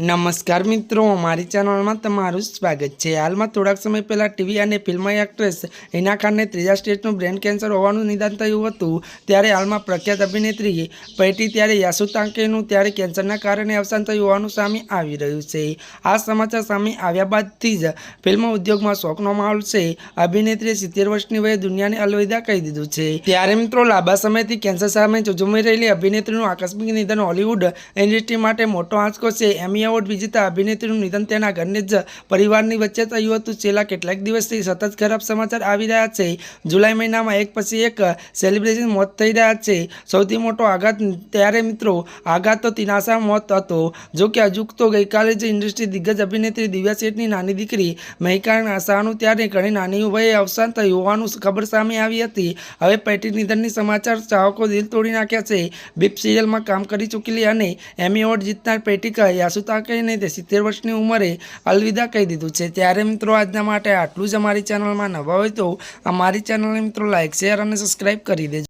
નમસ્કાર મિત્રો, મારી ચેનલમાં તમારું સ્વાગત છે. હાલમાં થોડાક સમય પહેલાં ટીવી અને ફિલ્મ એક્ટ્રેસ હિના ખાનને ત્રીજા સ્ટેજનું બ્રેન કેન્સર હોવાનું નિદાન થયું હતું. ત્યારે હાલમાં પ્રખ્યાત અભિનેત્રી પૈટી ત્યારે યાસુ તાંકેનું ત્યારે કેન્સરના કારણે અવસાન થયું હોવાનું સામે આવી રહ્યું છે. આ સમાચાર સામે આવ્યા બાદથી જ ફિલ્મ ઉદ્યોગમાં શોકનો માહોલ છે. અભિનેત્રીએ સિત્તેર વર્ષની વયે દુનિયાને અલવિદા કહી દીધું છે. ત્યારે મિત્રો, લાંબા સમયથી કેન્સર સામે ઝઝુમી રહેલી અભિનેત્રીનું આકસ્મિક નિધન હોલિવૂડ ઇન્ડસ્ટ્રી માટે મોટો આંચકો છે. એમી. એવોર્ડ વિજેતા અભિનેત્રીનું નિધન તેના ઘરને જ પરિવારની વચ્ચે થયું હતું. છેલ્લા કેટલાક દિવસથી સતત ખરાબ સમાચાર આવી રહ્યા છે. જુલાઈ મહિનામાં એક પછી એક સેલિબ્રેશન મોત થઈ રહ્યા છે. સૌથી મોટો આઘાત ત્યારે મિત્રો આઘાત તો તિનાસા મોત હતો. જો કે હજુ તો ગઈકાલે જ ઇન્ડસ્ટ્રી દિગ્ગજ અભિનેત્રી દિવ્યા શેઠની નાની દીકરી મહિકા આશાનું ત્યારે ઘણી નાની વયે અવસાન થયું હોવાનું ખબર સામે આવી હતી. હવે પેટી નિધનની સમાચાર ચાહકો દિલ તોડી નાખ્યા છે. બીપ સિરિયલમાં કામ કરી ચૂકેલી અને એમી એવોર્ડ જીતનાર પેટિકા યાસુતા કહીને તે સિત્તેર વર્ષની ઉંમરે અલવિદા કહી દીધું છે. ત્યારે મિત્રો આજના માટે આટલું જ અમારી ચેનલમાં નવા હોય તો અમારી ચેનલને મિત્રો લાઇક શેર અને સબસ્ક્રાઈબ કરી દેજો.